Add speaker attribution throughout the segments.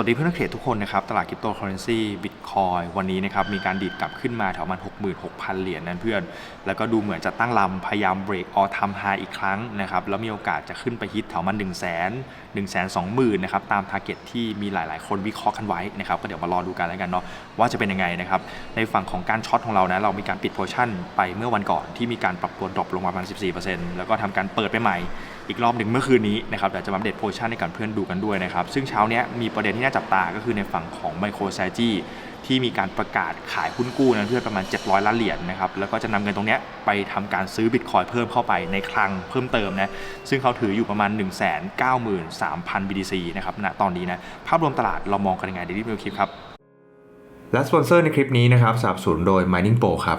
Speaker 1: วัสดีเพื่อนนักเทรดทุกคนนะครับ ตลาดคริปโตเคอเรนซีบิตคอยวันนี้นะครับ มีการดีดกลับขึ้นมาแถวระมัน 66,000 เหรียญนั่นเพื่อน แล้วก็ดูเหมือนจะตั้งลำพยายามเบรกออทำไฮอีกครั้งนะครับ แล้วมีโอกาสจะขึ้นไปฮิตแถวมัน 1 0 0 0 0 0 1 2 0 0 0 0นะครับ ตามทาร์เก็ตที่มีหลายๆ คนวิเคราะห์กันไว้นะครับ ก็เดี๋ยวมารอดูกันแล้วกันเนาะว่าจะเป็นยังไงนะครับ ในฝั่งของการช็อตของเรานะเรามีการปิดโพชั่นไปเมื่อวันก่อนที่มีการปรับตัวดรอปลงมาประมาณ14%แล้วก็ทำการเปิดไปใหม่ อีกรอบหนึ่งเมื่อคืนนี้นะครับเดี๋ยวจะมาอัปเดตโพชั่นให้กับเพื่อนดูกันด้วยนะครับ ซึ่งเช้าเนี้ยมีประเด็นที่น่าจับตาก็คือในฝั่งของไมโคร s ซจีที่มีการประกาศขายหุ้นกู้นั้นเพื่อนประมาณ 700 ล้านเหรียญนะครับ แล้วก็จะนำเงินตรงเนี้ยไปทำการซื้อบิตคอยเพิ่มเข้าไปในคลังเพิ่มเติมนะ ซึ่งเขาถืออยู่ประมาณ 193,000 BTC นะครับณตอนนี้นะ ภาพรวมตลาดเรามองกันยังไงเดี๋ยวรีวิวคลิปครับ
Speaker 2: และสปอนเซอร์ในคลิปนี้นะครับสนับสนุนโดย Mining Pro ครับ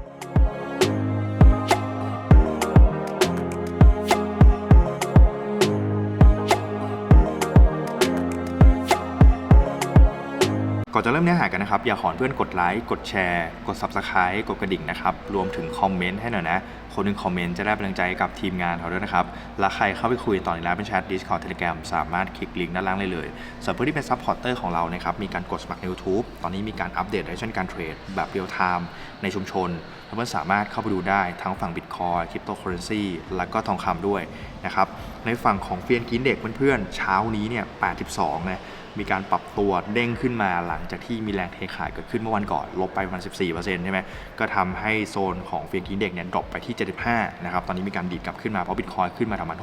Speaker 1: ก่อนจะเริ่มเนื้อหากันนะครับ อย่าขอเพื่อนกดไลค์กดแชร์ กด Subscribe กดกระดิ่งนะครับ รวมถึงคอมเมนต์ให้หน่อยนะ คนหนึงคอมเมนต์จะได้กำลังใจกับทีมงานเขาด้วยนะครับ และใครเข้าไปคุยต่อในไลน์เป็นแชท Discord Telegram สามารถคลิกลิงก์ด้านล่างได้เลยส่วนเพื่อที่เป็นซัพพอร์เตอร์ของเรานะครับมีการกดสมัครใน YouTube ตอนนี้มีการอัปเดตในเช่นการเทรดแบบเรียลไทม์ในชุมชนเพื่อนสามารถเข้าไปดูได้ทั้งฝั่ง Bitcoin Cryptocurrency แล้วก็ทองคำด้วยนะครับในฝั่งของเฟียนกินเด็กเพื่อนๆเช้านี้เนี่ย82นะ มีการปรับตัวเด้งขึ้นมาหลังจากที่มีแรงเทขายเกิดขึ้นเมื่อวันก่อน ลบไปประมาณ 14%ใช่ไหมก็ทำให้โซนของเฟียงกินเด็กเนี่ยดรอปไปที่ 75 นะครับ ตอนนี้มีการดีดกลับขึ้นมา เพราะบิตคอยขึ้นมาประมาณ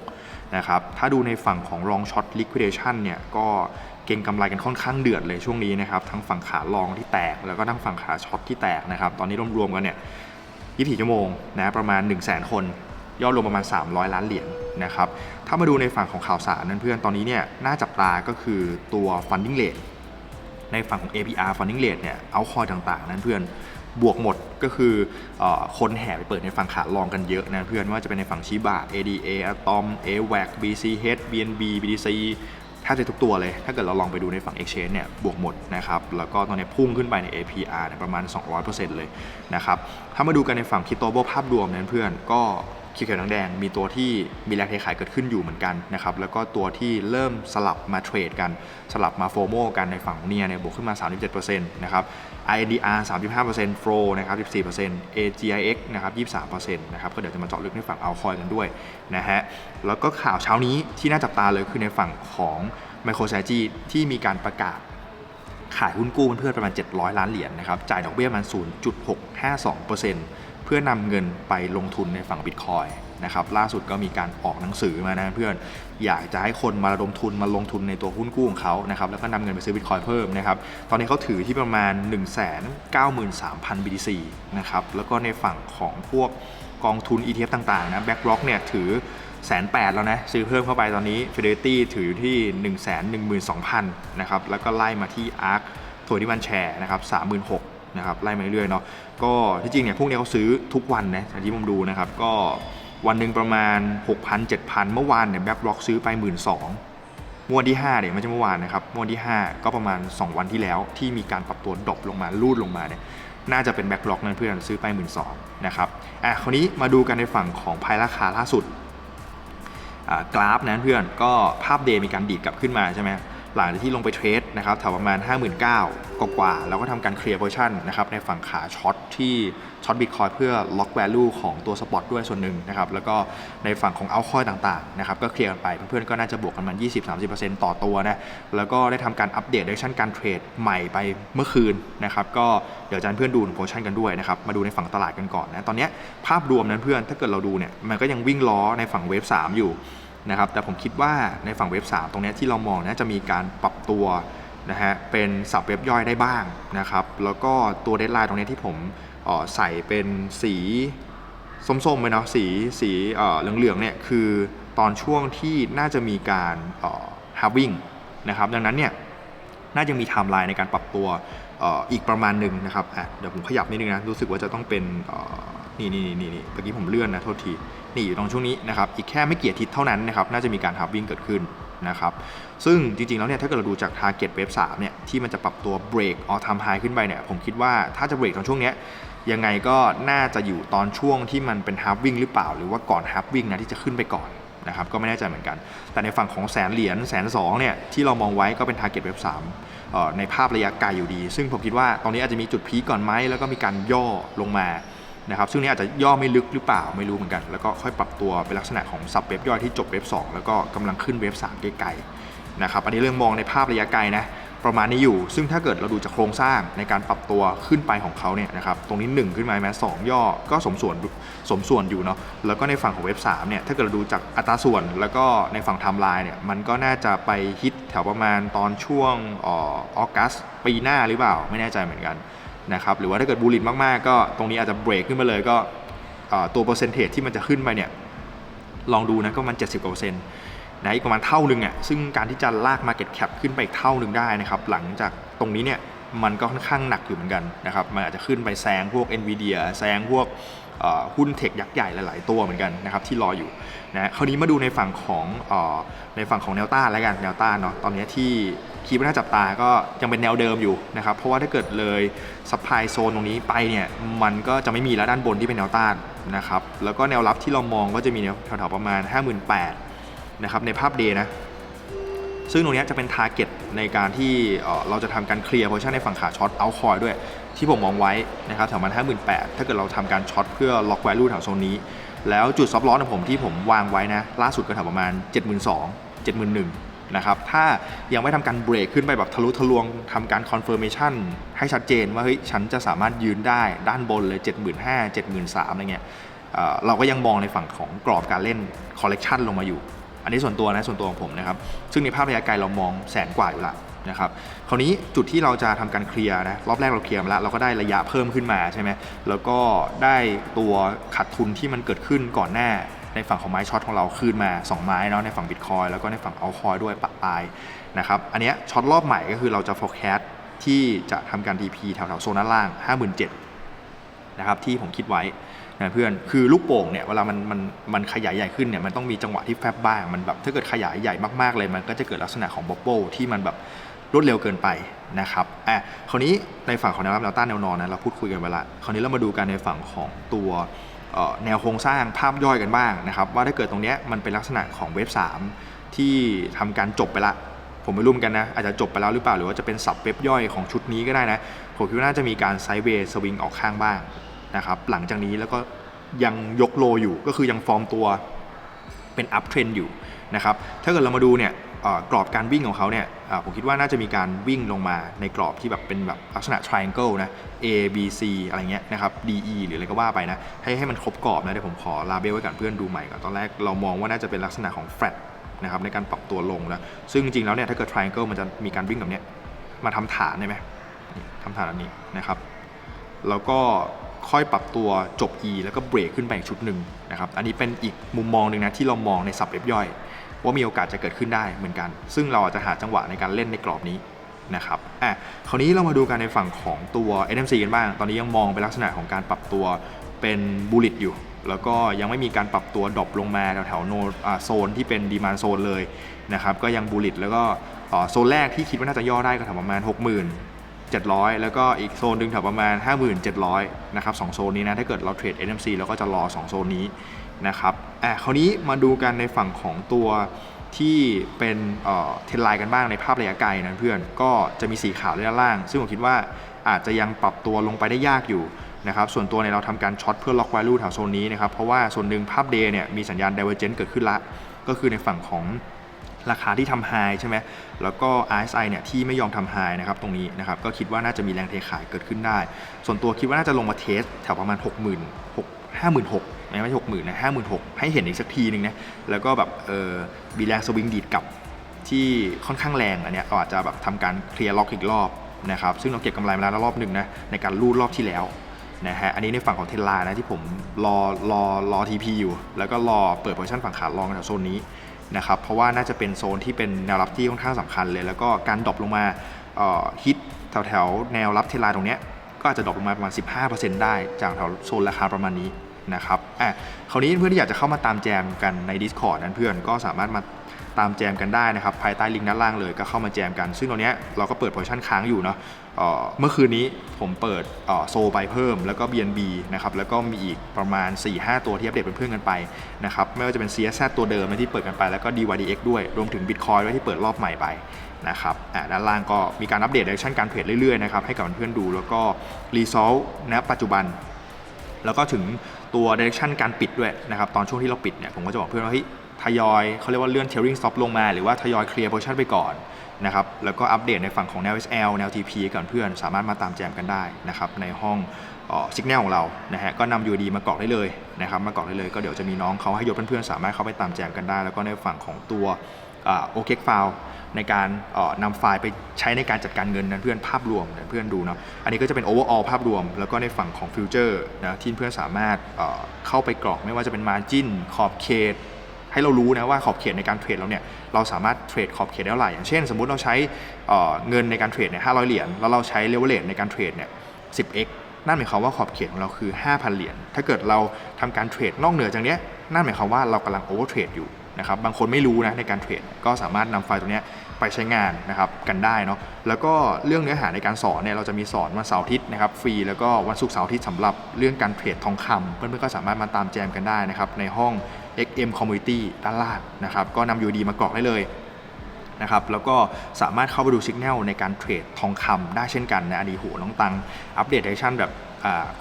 Speaker 1: 66,000นะครับ ถ้าดูในฝั่งของ long short liquidation เนี่ยก็เก่งกำไรกันค่อนข้างเดือดเลยช่วงนี้นะครับ ทั้งฝั่งขาลองที่แตก แล้วก็ทั้งฝั่งขาช็อตที่แตกนะครับ ตอนนี้รวมๆกันเนี่ย24ชั่วโมงนะประมาณ 1 0 0 0 0 0 คน ยอดรวมประมาณ 300 ล้านเหรียญ นะครับ ถ้ามาดูในฝั่งของข่าวสารนั้นเพื่อนตอนนี้เนี่ยน่าจับตาก็คือตัว funding rate ในฝั่งของ APR funding rate เนี่ยเอาคอยต่างๆ นั้นเพื่อนบวกหมดก็คืออคนแห่ไปเปิดในฝั่งขาลองกันเยอะนะเพื่อนไม่ว่าจะเป็นในฝั่งชิบะ ADA Atom AWAC BCH BNB BTC แทบจะทุกตัวเลย ถ้าเกิดเราลองไปดูในฝั่ง Exchange เนี่ย บวกหมดนะครับ แล้วก็ตอนนี้พุ่งขึ้นไปใน APR เนี่ยประมาณ 200%เลยนะครับ ถ้ามาดูกันในฝั่งคริปโตโบภาพรวมนั้นเพื่อน ก็ เขียวๆแดงๆมีตัวที่มีแรงเทขายเกิดขึ้นอยู่เหมือนกันนะครับแล้วก็ตัวที่เริ่มสลับมาเทรดกันสลับมาโฟโมกันในฝั่งเนียเนี่ยบวกขึ้นมา 37%นะครับ INDR 35% Flow นะครับ14% AGIX นะครับ23%นะครับก็เดี๋ยวจะมาเจาะลึกในฝั่งเอาคอยกันด้วยนะฮะแล้วก็ข่าวเช้านี้ที่น่าจับตาเลยคือในฝั่งของ MicroStrategy ที่มีการประกาศขายหุ้นกู้เพื่อนๆประมาณ 700 ล้านเหรียญนะครับจ่ายดอกเบี้ยประมาณ0.652%เพื่อนำเงินไปลงทุนในฝั่งบิตคอยนะครับล่าสุดก็มีการออกหนังสือมานะเพื่อนอยากจะให้คนมาระดมทุนมาลงทุนในตัวหุ้นกู้ของเขานะครับแล้วก็นำเงินไปซื้อบิตคอยเพิ่มนะครับตอนนี้เขาถือที่ประมาณ 193,000 BTC นะครับแล้วก็ในฝั่งของพวกกองทุน ETF ต่างๆนะ BlackRock เนี่ยถือแสนแปดแล้วนะ ซื้อเพิ่มเข้าไปตอนนี้ Fidelity ถืออยู่ที่ 1 1 2 0 0 0 นะครับ แล้วก็ไล่มาที่ ARK ตัวที่มันแชร์นะครับ 36,000 นะครับไล่มาเรื่อยๆเนาะก็ที่จริงเนี่ยพวกนี้เขาซื้อทุกวันนะอย่างที่ผมดูนะครับก็วันหนึ่งประมาณ 6,000 7,000 เมื่อวานเนี่ยแบ็กบล็อกซื้อไป 12,000เมื่อวันที่5เนี่ยไม่ใช่เมื่อวานนะครับเมื่อวันที่ 5 ก็ประมาณ 2 วันที่แล้ว ที่มีการปรับตัวดรอปลงมาลูดลงมาเนี่ยน่าจะเป็นแบ็กบล็อกนั่นเพื่อนซื้อไป 12,000นะครับอะคราวนี้มาดูกันในฝั่งของภายราคาล่าสุดกราฟนะเพื่อนก็ภาพเดย์มีการดีดกลับขึ้นมาใช่ไหม หลังจากที่ลงไปเทรดนะครับแถวประมาณ 59,000กว่าๆแล้วก็ทำการเคลียร์โพชั่นนะครับในฝั่งขาช็อตที่ช็อตบิตคอยเพื่อล็อกแวลูของตัวสปอตด้วยส่วนหนึ่งนะครับแล้วก็ในฝั่งของเอาคอยต่างๆนะครับก็เคลียร์กันไปเพื่อนๆก็น่าจะบวกกันมัน20-30%ต่อตัวนะแล้วก็ได้ทำการอัปเดตเดชั่นการเทรดใหม่ไปเมื่อคืนนะครับก็เดี๋ยวอาจารย์เพื่อนดูโพชั่นกันด้วยนะครับมาดูในฝั่งตลาดกันก่อนนะตอนนี้ภาพรวมนั้นเพื่อนถ้าเกิดเราดูเนี่ยมันก็ยังวิ่งล้อในฝั่งเวฟ3อยู่ นะครับแต่ผมคิดว่าในฝั่งเว็บ 3 ตรงนี้ที่เรามองนะจะมีการปรับตัวนะฮะเป็นสับเว็บย่อยได้บ้างนะครับแล้วก็ตัวเดทไลน์ตรงนี้ที่ผมใส่เป็นสีส้มๆไปเนาะสีสีเหลืองๆเนี่ยคือตอนช่วงที่น่าจะมีการเอ่อ halving นะครับดังนั้นเนี่ยน่าจะมีไทม์ไลน์ในการปรับตัวอ,อีกประมาณหนึ่งนะครับเดี๋ยวผมขยับนิดนึงนะรู้สึกว่าจะต้องเป็นนี่นี่นี่นี่เมื่อกี้ผมเลื่อนนะโทษที นี่อยู่ตรงช่วงนี้นะครับอีกแค่ไม่กี่อาทิตย์เท่านั้นนะครับน่าจะมีการฮับวิ่งเกิดขึ้นนะครับซึ่งจริงๆ แล้วเนี่ยถ้าเกิดเราดูจาก Target Wave 3เนี่ยที่มันจะปรับตัว break all time high ขึ้นไปเนี่ยผมคิดว่าถ้าจะ break ตรงช่วงเนี้ยยังไงก็น่าจะอยู่ตอนช่วงที่มันเป็นฮับวิ่งหรือเปล่า หรือว่าก่อนฮับวิ่งนะที่จะขึ้นไปก่อนนะครับก็ไม่แน่ใจเหมือนกัน แต่ในฝั่งของแสนเหรียญแสนสองเนี่ยที่เรามองไว้ก็เป็น Target Wave 3เอ่อในภาพระยะไกลอยู่ดี ซึ่งผมคิดว่าตรงนี้อาจจะมีจุดพีก่อนไหมแล้วก็มีการย่อลงมา นะครับซึ่งนี้อาจจะย่อไม่ลึกหรือเปล่าไม่รู้เหมือนกัน แล้วก็ค่อยปรับตัวเป็นลักษณะของซับเว็บย่อยที่จบเว็บ2 แล้วก็กำลังขึ้นเว็บ3ไกลๆนะครับอันนี้เรื่องมองในภาพระยะไกลนะประมาณนี้อยู่ ซึ่งถ้าเกิดเราดูจากโครงสร้างในการปรับตัวขึ้นไปของเขาเนี่ยนะครับ ตรงนี้ 1 ขึ้นมาแม้สองย่อ ก็สมส่วนสมส่วนอยู่เนาะ แล้วก็ในฝั่งของเว็บ3เนี่ย ถ้าเกิดเราดูจากอัตราส่วน แล้วก็ในฝั่งไทม์ไลน์เนี่ย มันก็น่าจะไปฮิตแถวประมาณตอนช่วงออกัสปีหน้าหรือเปล่า ไม่แน่ใจเหมือนกัน นะครับหรือว่าถ้าเกิดบูลลิตมากๆ ก็ตรงนี้อาจจะเบรกขึ้นมาเลยก็ตัวเปอร์เซนเทจที่มันจะขึ้นไปเนี่ยลองดูนะก็ประมัน 70กว่าเปอร์เซ็นต์นะอีกประมาณเท่าหนึ่งอะซึ่งการที่จะลาก Market Cap ขึ้นไปอีกเท่าหนึ่งได้นะครับหลังจากตรงนี้เนี่ยมันก็ค่อนข้างหนักอยู่เหมือนกันนะครับมันอาจจะขึ้นไปแซงพวก NVIDIA แซงพวกหุ้นเทคยักษ์ใหญ่หลาย ๆ ตัวเหมือนกันนะครับที่รออยู่นะคราวนี้มาดูในฝั่งของออในฝั่งของแนวต้านแล้วกันแนวต้านเนาะตอนนี้ที่ คีย์ว่น่าจับตาก็ยังเป็นแนวเดิมอยู่นะครับ เพราะว่าถ้าเกิดเลยซัพพลายโซนตรงนี้ไปเนี่ยมันก็จะไม่มีแล้วด้านบนที่เป็นแนวต้านนะครับแล้วก็แนวรับที่เรามองก็จะมีแนวแถวๆประมาณ 58,000นะครับในภาพเดย์นะ ซึ่งตรงนี้จะเป็น t a r g e t ในการที่เราจะทำการเคลียร์โพชันในฝั่งขาช็อตเอาคอยด้วย ที่ผมมองไว้นะครับแถวมัน58,000 ถ้าเกิดเราทำการช็อตเพื่อล็อกแวลูแถวโซนนี้ แล้วจุดซับล้อของผมที่ผมวางไว้นะล่าสุดก็แถวประมาณ 72,000 71,000 นะครับ ถ้ายังไม่ทำการเบรกขึ้นไปแบบทะลุทะลวงทำการคอนเฟิร์มชันให้ชัดเจนว่าเฮ้ยฉันจะสามารถยืนได้ด้านบนเลย 75,000 73,000อะไรเงี้ยเราก็ยังมองในฝั่งของกรอบการเล่นคอลเลกชันลงมาอยู่ อันนี้ส่วนตัวนะส่วนตัวของผมนะครับ ซึ่งในภาพระยะไกลเรามองแสนกว่าอยู่ละนะครับคราวนี้จุดที่เราจะทำการเคลียร์นะรอบแรกเราเคลียร์มาแล้วเราก็ได้ระยะเพิ่มขึ้นมาใช่ไหมแล้วก็ได้ตัวขาดทุนที่มันเกิดขึ้นก่อนหน้า ในฝั่งของไม้ช็อตของเราคืนมา 2 ไม้เนาะในฝั่งบิตคอยแล้วก็ในฝั่งเอาคอยด้วยปะปลายนะครับอันนี้ช็อตรอบใหม่ก็คือเราจะ forecast ที่จะทำการ TP แถวๆโซนด้านล่าง 5 7 0 0นะครับที่ผมคิดไว้นะเพื่อนคือลูกโป่งเนี่ยเวลามันมันมันขยายใหญ่ขึ้นเนี่ยมันต้องมีจังหวะที่แฟบบ้างมันแบบถ้าเกิดขยายใหญ่มากๆเลย มันก็จะเกิดลักษณะของบ๊อบเบิลที่มันแบบรวดเร็วเกินไปนะครับอะคราวนี้ในฝั่งของแนวรับแนวต้านแนวนอนนะเราพูดคุยกันไปละคราวนี้เรามาดูกันในฝั่งของตัว แนวโครงสร้างภาพย่อยกันบ้างนะครับ ว่าถ้าเกิดตรงนี้มันเป็นลักษณะของเว็บ 3 ที่ทำการจบไปละผมไม่รู้เหมือนกันนะ อาจจะจบไปแล้วหรือเปล่า หรือว่าจะเป็นสับเว็บย่อยของชุดนี้ก็ได้นะ ผมคิดว่าน่าจะมีการไซด์เวย์สวิงออกข้างบ้างนะครับ หลังจากนี้แล้วก็ยังยกโลอยู่ก็คือยังฟอร์มตัวเป็นอัพเทรนอยู่นะครับ ถ้าเกิดเรามาดูเนี่ย กรอบการวิ่งของเขาเนี่ยผมคิดว่าน่าจะมีการวิ่งลงมาในกรอบที่แบบเป็นแบบลักษณะ triangle นะ A B C อะไรเงี้ยนะครับ D E หรืออะไรก็ว่าไปนะ ให้ให้มันครบกรอบนะเดี๋ยวผมขอลาเบลไว้ก่อนเพื่อนดูใหม่ก่อนตอนแรกเรามองว่าน่าจะเป็นลักษณะของ flat นะครับในการปรับตัวลงนะซึ่งจริงๆแล้วเนี่ยถ้าเกิด triangle มันจะมีการวิ่งแบบเนี้ยมาทำฐานได้ไหมทำฐานแบบนี้นะครับ แล้วก็ค่อยปรับตัวจบ E แล้วก็เบรกขึ้นไปอีกชุดหนึ่งนะครับ อันนี้เป็นอีกมุมมองหนึ่งนะที่เรามองในสับเอฟย่อย ว่ามีโอกาสจะเกิดขึ้นได้เหมือนกัน ซึ่งเราอาจจะหาจังหวะในการเล่นในกรอบนี้นะครับอะคราวนี้เรามาดูกันในฝั่งของตัว NMC กันบ้าง ตอนนี้ยังมองเป็นลักษณะของการปรับตัวเป็นบูลิตอยู่ แล้วก็ยังไม่มีการปรับตัวดรอปลงมาแถวๆโนโซนที่เป็นดีมานโซนเลยนะครับก็ยังบูลิตแล้วก็โซนแรกที่คิดว่าน่าจะย่อได้ก็แถวประมาณ 60,000 700 แล้วก็อีกโซนหนึ่งแถวประมาณ 5700นะครับสองโซนนี้นะ ถ้าเกิดเราเทรด NMC เราก็จะรอ 2 โซนนี้ นะครับอะคราวนี้มาดูกันในฝั่งของตัวที่เป็นเทรนไลน์กันบ้างในภาพระยะไกลนะเพื่อนก็จะมีสีขาวด้านล่าง ซึ่งผมคิดว่าอาจจะยังปรับตัวลงไปได้ยากอยู่นะครับส่วนตัวเนี่ยเราทำการช็อตเพื่อล็อก value แถวโซนนี้นะครับเพราะว่าส่วนหนึ่งภาพ day เนี่ยมีสัญญาณ divergence เกิดขึ้นละ ก็คือในฝั่งของราคาที่ทำไฮใช่ไหมแล้วก็ RSI เนี่ยที่ไม่ยอมทำไฮนะครับตรงนี้นะครับก็คิดว่าน่าจะมีแรงเทขายเกิดขึ้นได้ ส่วนตัวคิดว่าน่าจะลงมาเทสแถวประมาณ 6 0 0 0 0 6 56,000 ไม่ใช่60,000นะ56,000ให้เห็นอีกสักทีหนึ่งนะแล้วก็แบบเออมีแรงสวิงดีดกลับที่ค่อนข้างแรงอันเนี้ยเราอาจจะแบบทำการเคลียร์ล็อกอีกรอบนะครับซึ่งเราเก็บกำไรมาแล้วรอบหนึ่งนะในการรูดรอบที่แล้วนะฮะอันนี้ในฝั่งของเทนไลน์นะที่ผมรอรอรอ TP อยู่ แล้วก็รอเปิดโพซิชั่นฝั่งขาลองแถวโซนนี้นะครับเพราะว่าน่าจะเป็นโซนที่เป็นแนวรับที่ค่อนข้างสำคัญเลย แล้วก็การดรอปลงมาฮิตแถวแถวแนวรับเทรนไลน์ตรงเนี้ยก็อาจจะดรอปลงมาประมาณ 15%ได้ จากแถวโซนราคาประมาณนี้ นะครับอะคราวนี้เพื่อนที่อยากจะเข้ามาตามแจมกันใน Discord นั้นเพื่อนก็สามารถมาตามแจมกันได้นะครับ ภายใต้ลิงก์ด้านล่างเลยก็เข้ามาแจมกัน ซึ่งตรงเนี้ยเราก็เปิดโพชั่นค้างอยู่เนาะเมื่อคืนนี้ผมเปิดโซไปเพิ่มแล้วก็ BNB นะครับแล้วก็มีอีกประมาณ 4-5 ตัวที่อัปเดตเป็นเพื่อนกันไปนะครับไม่ว่าจะเป็น CSZ ตัวเดิมที่เปิดกันไปแล้วก็ DYDX ด้วยรวมถึง Bitcoin ด้วยที่เปิดรอบใหม่ไปนะครับด้านล่างก็มีการอัปเดต direction การเทรดเรื่อยๆนะครับให้กับเพื่อนดูแล้วก็ result ณปัจจุบัน แล้วก็ถึง ตัว direction การปิดด้วยนะครับ ตอนช่วงที่เราปิดเนี่ย ผมก็จะบอกเพื่อนว่าเฮ้ยทยอยเขาเรียกว่าเลื่อน trailing stop ลงมา หรือว่าทยอย clear position ไปก่อนนะครับ แล้วก็อัปเดตในฝั่งของแนว SL แนว TP กับเพื่อน สามารถมาตามแจมกันได้นะครับ ในห้องสิกแนลของเรา นะฮะ ก็นำ UD มากรอกได้เลยนะครับ มากรอกได้เลย ก็เดี๋ยวจะมีน้องเขาให้ยศเพื่อนๆสามารถเข้าไปตามแจมกันได้ แล้วก็ในฝั่งของตัว โอเคฟาวในการนำไฟล์ไปใช้ในการจัดการเงินนั้นเพื่อนภาพรวมนะเพื่อนดูเนาะอันนี้ก็จะเป็น overall ภาพรวม แล้วก็ในฝั่งของฟิวเจอร์นะที่เพื่อนสามารถเข้าไปกรอกไม่ว่าจะเป็น margin ขอบเขต ให้เรารู้นะว่าขอบเขตในการเทรดเราเนี่ยเราสามารถเทรดขอบเขตได้เท่าไหร่อย่างเช่น สมมุติเราใช้เงินในการเทรดเนี่ย500เหรียญแล้วเราใช้เลเวลเลในการเทรดเนี่ย 10x นั่นหมายความว่าขอบเขตของเราคือ 5,000 เหรียญถ้าเกิดเราทำการเทรดนอกเหนือจากเนี้ยนั่นหมายความว่าเรากำลังโอเวอร์เทรดอยู่ นะครับบางคนไม่รู้นะในการเทรดก็สามารถนำไฟล์ตรงนี้ไปใช้งานนะครับกันได้เนาะแล้วก็เรื่องเนื้อหาในการสอนเนี่ยเราจะมีสอนวันเสาร์อาทิตย์นะครับฟรีแล้วก็วันศุกร์เสาร์อาทิตย์สำหรับเรื่องการเทรดทองคำเพื่อนๆก็สามารถมาตามแจมกันได้นะครับในห้อง XM Community ด้านล่างนะครับก็นำ UD มากรอกได้เลยนะครับแล้วก็สามารถเข้าไปดูสัญญาณในการเทรดทองคำได้เช่นกันนะอันนี้โหน้องตังอัปเดตเดชั่นแบบ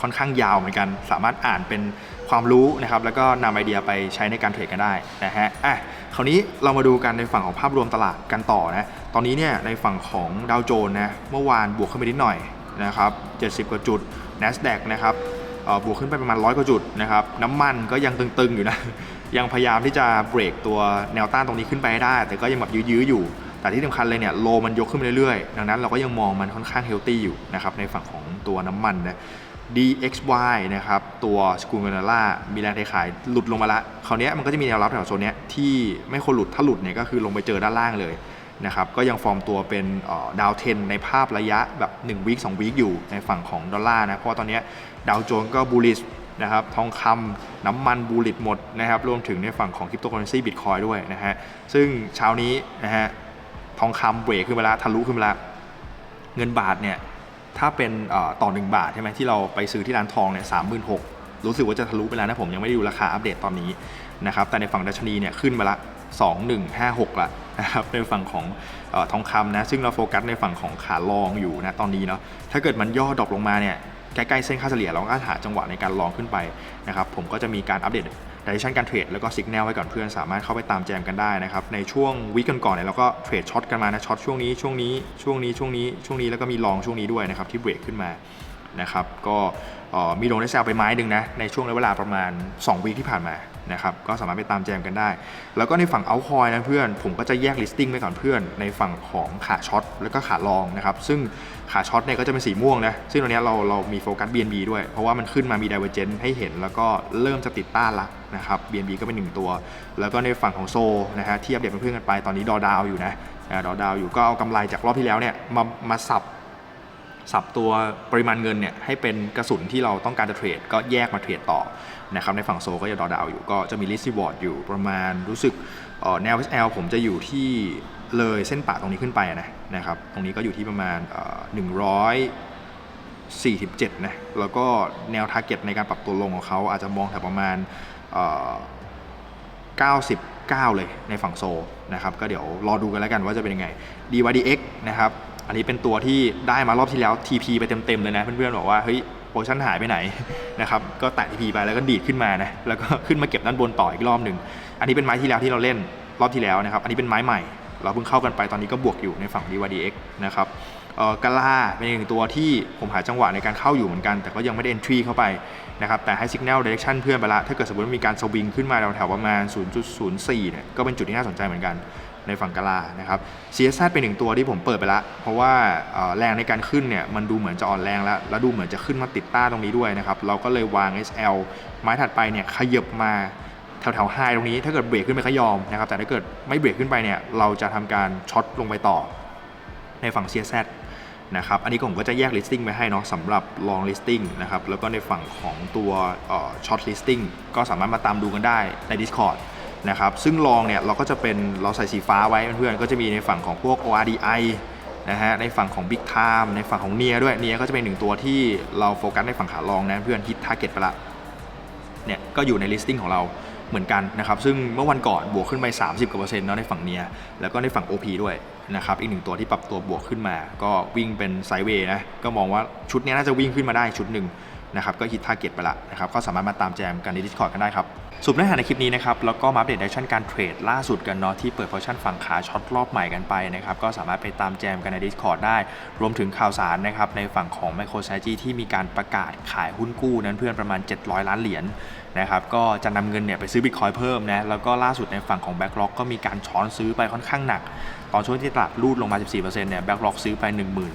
Speaker 1: ค่อนข้างยาวเหมือนกัน สามารถอ่านเป็นความรู้นะครับแล้วก็นำไอเดียไปใช้ในการเทรดกันได้นะฮะอะคราวนี้เรามาดูกันในฝั่งของภาพรวมตลาดกันต่อนะตอนนี้เนี่ยในฝั่งของดาวโจนส์นะเมื่อวานบวกขึ้นไปนิดหน่อยนะครับ70กว่าจุด NASDAQ นะครับบวกขึ้นไปประมาณ100กว่าจุดนะครับน้ำมันก็ยังตึงๆอยู่นะยังพยายามที่จะเบรกตัวแนวต้านตรงนี้ขึ้นไปได้ แต่ก็ยังแบบยื้อๆอยู่ แต่ที่สำคัญเลยเนี่ยโลมันยกขึ้นไปเรื่อยๆ ดังนั้นเราก็ยังมองมันค่อนข้างเฮลตี้อยู่นะครับในฝั่งของตัวน้ำมันนะ DXY นะครับ ตัวสกูลเกนาล่ามีแรงเทขายหลุดลงมาละคราวนี้มันก็จะมีแนวรับแถวโซนนี้ที่ไม่ควรหลุดถ้าหลุดเนี่ยก็คือลงไปเจอด้านล่างเลยนะครับก็ยังฟอร์มตัวเป็นดาวเทนในภาพระยะแบบ1วีค2วีคอยู่ในฝั่งของดอลลาร์นะ เพราะว่าตอนนี้ดาวโจนส์ก็บูลิชนะครับทองคำน้ำมันบูลิตหมดนะครับรวมถึงในฝั่งของคริปโตเคอเรนซีบิตคอยด้วยนะฮะซึ่งเช้านี้นะฮะทองคำเบรกขึ้นมาแล้วทะลุขึ้นมาแล้วเงินบาทเนี่ย ถ้าเป็นเอ่อต่อ1บาทใช่ไหมที่เราไปซื้อที่ร้านทองเนี่ยสามหมื่นหกรู้สึกว่าจะทะลุไปแล้วนะผมยังไม่ได้ดูราคาอัปเดตตอนนี้นะครับแต่ในฝั่งดัชนีเนี่ยขึ้นมาละ 2156 ละนะครับในฝั่งของอทองคำนะซึ่งเราโฟกัสในฝั่งของขาลองอยู่นะตอนนี้เนาะถ้าเกิดมันย่อดรอปลงมาเนี่ยใกล้ๆเส้นค่าเฉลี่ยเราก็หาจังหวะในการลองขึ้นไปนะครับผมก็จะมีการอัปเดต ดิชันการเทรดแล้วก็สัญญาณไว้ก่อนเพื่อนสามารถเข้าไปตามแจมกันได้นะครับในช่วงวีคก่อนๆเนี่ยเราก็เทรดช็อตกันมานะช็อตช่วงนี้ช่วงนี้ช่วงนี้ช่วงนี้ช่วงนี้แล้วก็มีลองช่วงนี้ด้วยนะครับที่เบรกขึ้นมา นะครับก็มีลงได้แซลไปไม้หนึ่งนะในช่วงระยะเวลาประมาณ 2 วีคที่ผ่านมานะครับก็สามารถไปตามแจมกันได้ แล้วก็ในฝั่งเอาคอยนะเพื่อน ผมก็จะแยก listing ไว้ก่อนเพื่อน ในฝั่งของขาช็อตแล้วก็ขาลองนะครับ ซึ่งขาช็อตเนี่ยก็จะเป็นสีม่วงนะ ซึ่งตรงนี้เราเรามีโฟกัส BNB ด้วย เพราะว่ามันขึ้นมามี divergence ให้เห็น แล้วก็เริ่มจะติดต้านละนะครับ BNB ก็เป็นหนึ่งตัว แล้วก็ในฝั่งของโซนะฮะที่อัปเดตเพื่อนกันไปตอนนี้ดอดาวอยู่นะดอดาวอยู่ก็เอากำไรจากรอบที่แล้วเนี่ยมามาสับ สับตัวปริมาณเงินเนี่ยให้เป็นกระสุนที่เราต้องการจะเทรด ก็แยกมาเทรดต่อนะครับในฝั่งโซก็จะดอดาวอยู่ก็จะมีลิสต์วอร์ดอยู่ประมาณรู้สึกแนว SL ผมจะอยู่ที่เลยเส้นปะตรงนี้ขึ้นไปนะนะครับตรงนี้ก็อยู่ที่ประมาณเอ่อ147 นะแล้วก็แนวทาร์เก็ตในการปรับตัวลงของเขาอาจจะมองแถวประมาณเอ่อ99 เลยในฝั่งโซนะครับก็เดี๋ยวรอดูกันแล้วกันว่าจะเป็นยังไง DYDX นะครับ อันนี้เป็นตัวที่ได้มารอบที่แล้ว TP ไปเต็มๆเลยนะ เพื่อนๆบอกว่าเฮ้ยโพชั่นหายไปไหนนะครับก็แตะ TP ไปแล้วก็ดีดขึ้นมานะแล้วก็ขึ้นมาเก็บด้านบนต่ออีกรอบหนึ่งอันนี้เป็นไม้ที่แล้วที่เราเล่นรอบที่แล้วนะครับอันนี้เป็นไม้ใหม่ เราเพิ่งเข้ากันไปตอนนี้ก็บวกอยู่ในฝั่ง DYDX นะครับเออกาลาเป็นอีกหนึ่งตัวที่ผมหาจังหวะในการเข้าอยู่เหมือนกัน แต่ก็ยังไม่ได้ entry เข้าไปนะครับแต่ให้ signal direction เพื่อนไปละถ้าเกิดสมมติว่ามีการสวิงขึ้นมาแถวๆประมาณ 0.04เนี่ยก็เป็นจุดที่น่าสนใจเหมือนกัน ในฝั่งกลานะครับ CSZ เป็นหนึ่งตัวที่ผมเปิดไปละ เพราะว่าแรงในการขึ้นเนี่ยมันดูเหมือนจะอ่อนแรงแล้ว แล้วดูเหมือนจะขึ้นมาติดต้าตรงนี้ด้วยนะครับ เราก็เลยวาง SL ไม้ถัดไปเนี่ยขยับมาแถวๆไฮตรงนี้ถ้าเกิดเบรกขึ้นไปก็ยอมนะครับ แต่ถ้าเกิดไม่เบรกขึ้นไปเนี่ยเราจะทำการช็อตลงไปต่อในฝั่ง CSZ นะครับ อันนี้ผมก็จะแยก listing ไว้ให้เนาะสำหรับ long listing นะครับ แล้วก็ในฝั่งของตัวเอ่อ short listing ก็สามารถมาตามดูกันได้ใน Discord นะครับซึ่ง long เนี่ยเราก็จะเป็นเราใส่สีฟ้าไว้เพื่อนๆก็จะมีในฝั่งของพวก ORDI นะฮะในฝั่งของ Big Time ในฝั่งของเนียด้วยเนียก็จะเป็นหนึ่งตัวที่เราโฟกัสในฝั่งขาลองนะเพื่อนฮิต target ไปละเนี่ยก็อยู่ใน listing ของเราเหมือนกันนะครับซึ่งเมื่อวันก่อนบวกขึ้นไป 30กว่าเปอร์เซ็นต์เนาะในฝั่งเนียแล้วก็ในฝั่ง OP ด้วยนะครับอีกหนึ่งตัวที่ปรับตัวบวกขึ้นมา ก็วิ่งเป็นไซด์เวย์นะก็มองว่าชุดนี้น่าจะวิ่งขึ้นมาได้ชุดหนึ่ง นะครับก็ฮิตทาร์เก็ตไปละนะครับก็สามารถมาตามแจมกันใน Discord กันได้ครับสุดเนื้อหาในคลิปนี้นะครับแล้วก็มาอัปเดตดัชั่นการเทรดล่าสุดกันเนาะที่เปิดโพชั่นฝั่งขาช็อตรอบใหม่กันไปนะครับก็สามารถไปตามแจมกันใน Discord ได้ รวมถึงข่าวสารนะครับในฝั่งของ MicroStrategy ที่มีการประกาศขายหุ้นกู้นั้นเพื่อนประมาณ 700 ล้านเหรียญ นะครับก็จะนำเงินเนี่ยไปซื้อบิตคอยเพิ่มนะแล้วก็ล่าสุดในฝั่งของแบ็กล็อก็มีการช้อนซื้อไปค่อนข้างหนัก ตอนช่วงที่ตลาดรูดลงมา 14%เนี่ยแบ็กล็อกซื้อไป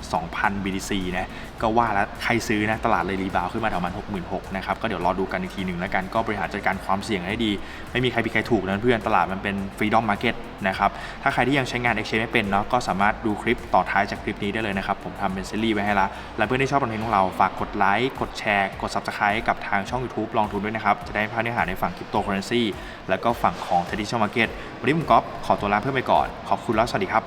Speaker 1: 12,000 BTC นะก็ว่าแล้วใครซื้อนะตลาดเลยรีบาวขึ้นมาประมาณ66,000นะครับก็เดี๋ยวรอดูกันอีกทีหนึ่งแล้วกันก็บริหารจัดการความเสี่ยงให้ดี ไม่มีใครผิดใครถูกนะเพื่อนตลาดมันเป็นฟรีดอมมาร์เก็ตนะครับ ถ้าใครที่ยังใช้งาน Exchange ไม่เป็นเนาะก็สามารถดูคลิปต่อท้ายจากคลิปนี้ได้เลยนะครับ ผมทำเป็นซีรีส์ไว้ให้ละ และเพื่อนที่ชอบคอนเทนต์ของเราฝากกดไลค์กดแชร์ กด Subscribe กับทางช่อง YouTube ลองทุนด้วยนะครับ จะได้ไม่พลาดเนื้อหาในฝั่งคริปโตเคอเรนซีแล้วก็ฝั่งของ Traditional Market วันนี้ผมก๊อฟขอตัวลาเพื่อนไปก่อนขอบคุณแล้วสวัสดีครับ